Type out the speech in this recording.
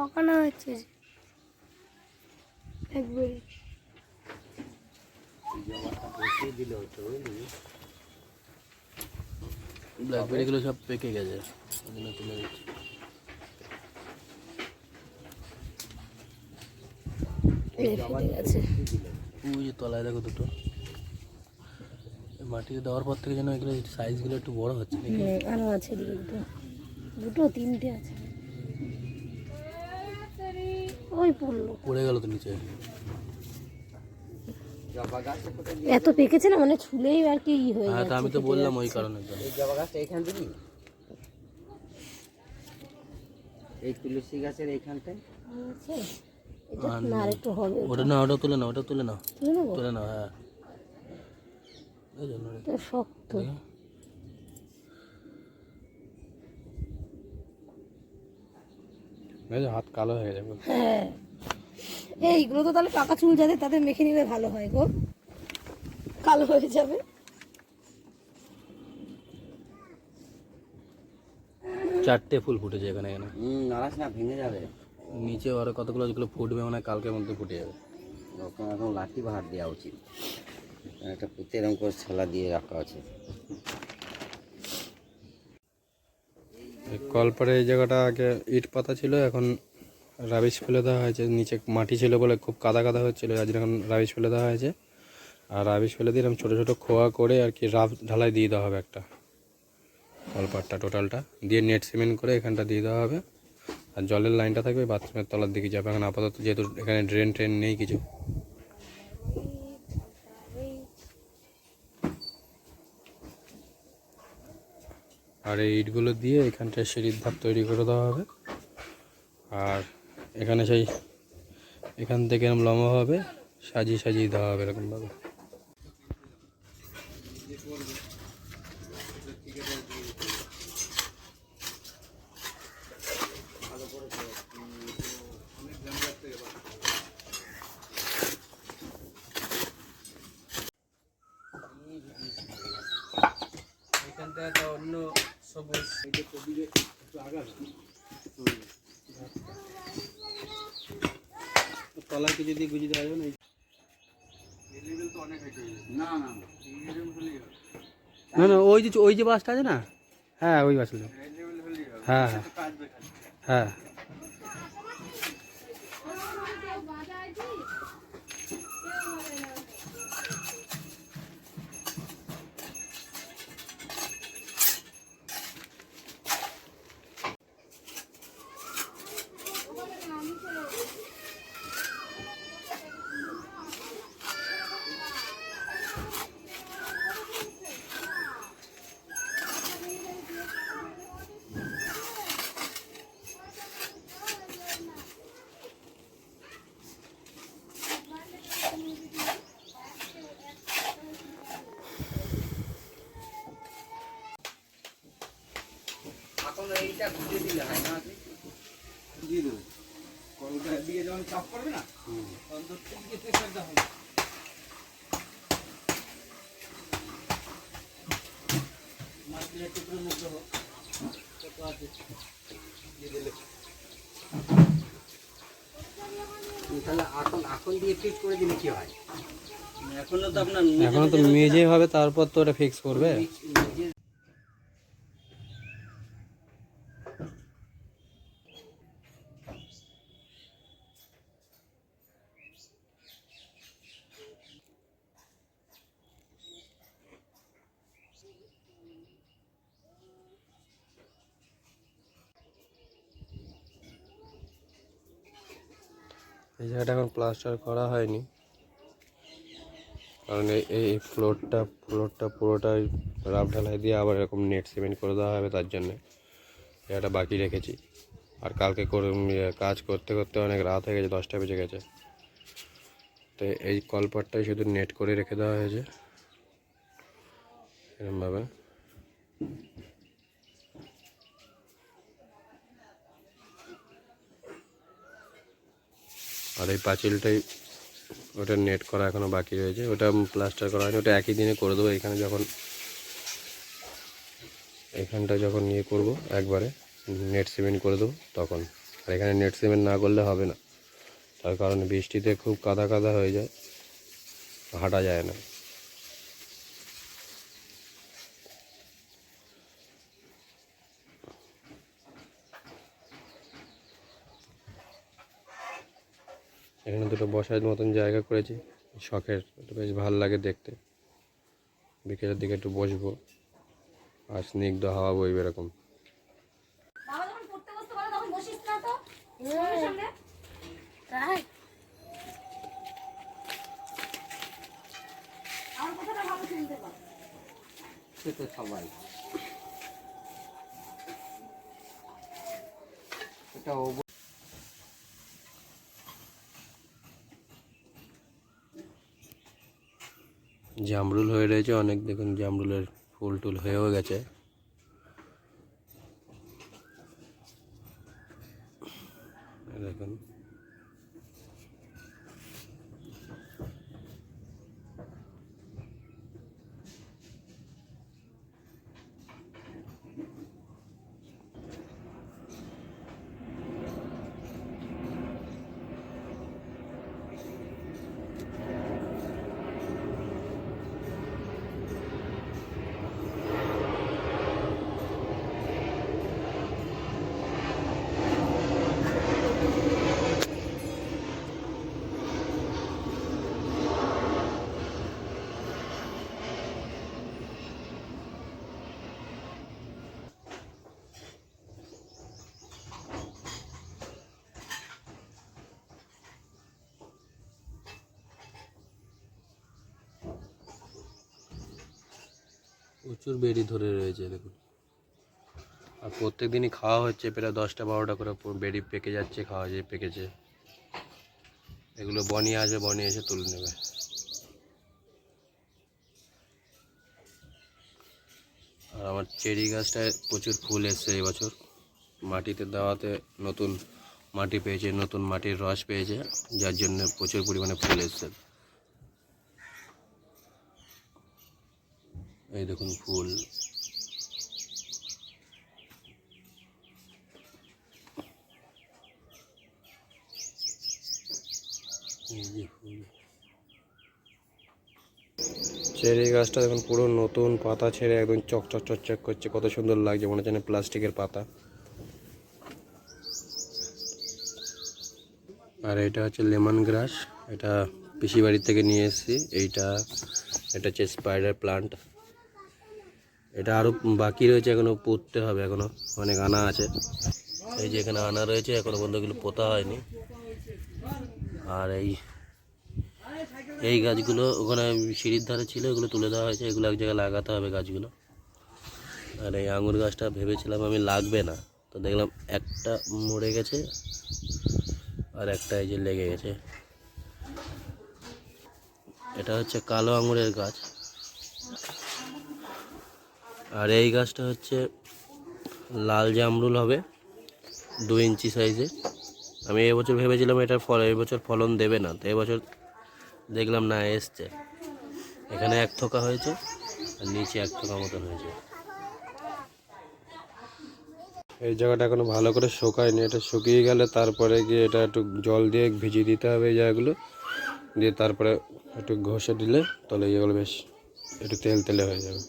ঠকানো হচ্ছে ব্ল্যাকবেরিগুলো সব পেকে গেছে। তুলে দিচ্ছি। ওই যে তলায় দেখো দুটো। মাটিতে দেওয়ার পর থেকে যেন এগুলো সাইজগুলো একটু বড় হচ্ছে আছে দুটো। দুটো তিনটে আছে। ওই পড়ল। পড়ে গেল তো নিচে। এত পেকেছে না মানে ছুলেই আর কি ই হয়ে হ্যাঁ তা আমি তো বললাম ওই কারণে এই জবা গাছটা এখান থেকে? এই তুলসী গাছের এইখানটায়? আছে? এটা না একটু হবে ওটা। না ওটা তুলে না ওটা তুলে না তুলে না হ্যাঁ। এই জন্য। তো শক্ত। হাত কালো হয়ে যাবে। হ্যাঁ। এইগুলো তো তাহলে পাকা চুল যাদের তাদের মেখে নিলে ভালো হয় গো। কালো হয়ে যাবে। চারটে ফুল ফুটেছে এখানে এখানে। হুম নাড়াস না ভেঙে যাবে। নিচে আরও কতগুলো যেগুলো ফুটবে মানে কালকের মধ্যে ফুটে যাবে। ওখানে এখন লাঠি বাহার দেওয়া উচিত। একটা পুঁতে এরকম করে ছলা দিয়ে রাখা আছে। কলপাড়ে এই জায়গাটা আগে ইট পাতা ছিল, এখন রাবিশ ফেলে দেওয়া হয়েছে। নিচে মাটি ছিল বলে খুব কাদা কাদা হচ্ছিল জন্য এখন রাবিশ ফেলে দেওয়া হয়েছে। আর রাবিশ ফেলে দিয়ে এরকম ছোটো ছোটো খোয়া করে আর কি রাফ ঢালাই দিয়ে দেওয়া হবে একটা কলপাটটা টোটালটা। দিয়ে নেট সিমেন্ট করে এখানটা দিয়ে দেওয়া হবে। আর জলের লাইনটা থাকবে, বাথরুমের তলার দিকে যাবে। এখন আপাতত যেহেতু এখানে ড্রেন ট্রেন নেই কিছু। আর এই ইটগুলো দিয়ে এখানটায় সিঁড়ির ধাপ তৈরি করে দেওয়া হবে। আর এখানে সেই এখান থেকে এরকম লম্বা হবে, সাজিয়ে সাজিয়ে দেওয়া হবে এরকমভাবে। তলায় কিছু দিয়ে গুজিয়ে দেওয়া যাবে না না না। না না ওই যে ওই যে বাসটা আছে না? হ্যাঁ ওই বাসটা। হ্যাঁ হ্যাঁ। হ্যাঁ। এইটা ঘুরে দিলে হয় না দিয়ে দেবো। কলকার দিকে যখন চাপ করবে না অন্তর থেকে প্রেশারটা হবে। মাটির টুকরো মুখো হোক কত আছে। তাহলে এখন এখন দিয়ে ফিট করে দিলে কি হয়? এখনও তো আপনার এখনও তো মেজে হবে তারপর তো ওটা ফিক্স করবে। এই জায়গাটা এখন প্লাস্টার করা হয়নি। কারণ এই ফ্লোরটা ফ্লোরটা পুরোটাই রাফ ঢালাই দিয়ে আবার এরকম নেট সিমেন্ট করে দেওয়া হবে তার জন্যে। এটা বাকি রেখেছি। আর কালকে ইয়ে, কাজ করতে করতে অনেক রাত হয়ে গেছে দশটা বেজে গেছে। তো এই কলপাটটাই শুধু নেট করে রেখে দেওয়া হয়েছে। এরকমভাবে আর এই পাঁচিলটাই ওটা নেট করা এখনও বাকি রয়েছে। ওটা প্লাস্টার করা হয়নি, ওটা একই দিনে করে দেবো। এখানে যখন এখানটা যখন ইয়ে করব একবারে নেট সিমেন্ট করে দেবো তখন। আর এখানে নেট সিমেন্ট না করলে হবে না। তার কারণে বৃষ্টিতে খুব কাদা কাদা হয়ে যায়, হাঁটা যায় না। এখানে দুটো বসার মতন জায়গা করেছি। শখের এটা বেশ ভালো লাগে দেখতে। বিকেলের দিকে একটু বসবো। আর স্নিগ্ধ হাওয়া বইবে এরকম। বাবা যখন পড়তে বসতে পারে তখন বসিস না তো সামনে সামনে রাখ আমার কথাটা ভালো শুনতে পার সে তো সবাই এটা ও জামরুল হয়ে রয়েছে অনেক দেখুন জামরুলের ফুল টুল হয়েও গেছে। দেখুন। প্রচুর বেরি ধরে রয়েছে, দেখুন। আর প্রত্যেক দিনই খাওয়া হচ্ছে প্রায় দশটা বারোটা করে বেরি পেকে যাচ্ছে, খাওয়া যায় পেকেছে। এগুলো বনি আসবে, বনি এসে তুলে নেবে। আর আমার চেরি গাছটায় প্রচুর ফুল এসছে এবছর মাটিতে দেওয়াতে নতুন মাটি পেয়েছে, নতুন মাটির রস পেয়েছে, যার জন্য প্রচুর পরিমাণে ফুল এসছে। এই দেখুন ফুল। এই চেরি গাছটা দেখুন পুরো নতুন পাতা ছেড়ে একদম চকচক চকচক করছে। কত সুন্দর লাগছে মনে হচ্ছে প্লাস্টিকের পাতা। আর এটা হচ্ছে লেমন গ্রাস এটা পিসি বাড়ি থেকে নিয়ে এসেছি। এইটা এটা হচ্ছে স্পাইডার প্লান্ট এটা আরও বাকি রয়েছে, এখনও পুঁততে হবে, এখনও অনেক আনা আছে। এই যে এখানে আনা রয়েছে, এখনও পর্যন্ত এগুলো পোতা হয়নি। আর এই এই গাছগুলো ওখানে সিঁড়ির ধারে ছিল, এগুলো তুলে দেওয়া হয়েছে, এগুলো এক জায়গায় লাগাতে হবে গাছগুলো। আর এই আঙুর গাছটা ভেবেছিলাম আমি লাগবে না, তো দেখলাম একটা মরে গেছে, আর একটা এই যে লেগে গেছে। এটা হচ্ছে কালো আঙুরের গাছ। আর এই গাছটা হচ্ছে লাল জামরুল হবে, দু ইঞ্চি সাইজে আমি এবছর ভেবেছিলাম এটার ফল, এবছর ফলন দেবে না, তো এবছর দেখলাম না, এসছে। এখানে এক থোকা হয়েছে, আর নিচে এক থোকা মতন হয়েছে। এই জায়গাটা এখনও ভালো করে শুকায়নি, এটা শুকিয়ে গেলে তারপরে গিয়ে এটা একটু জল দিয়ে ভিজিয়ে দিতে হবে এই জায়গাগুলো। দিয়ে তারপরে একটু ঘষে দিলে তাহলে এগুলো বেশ একটু তেল তেলে হয়ে যাবে।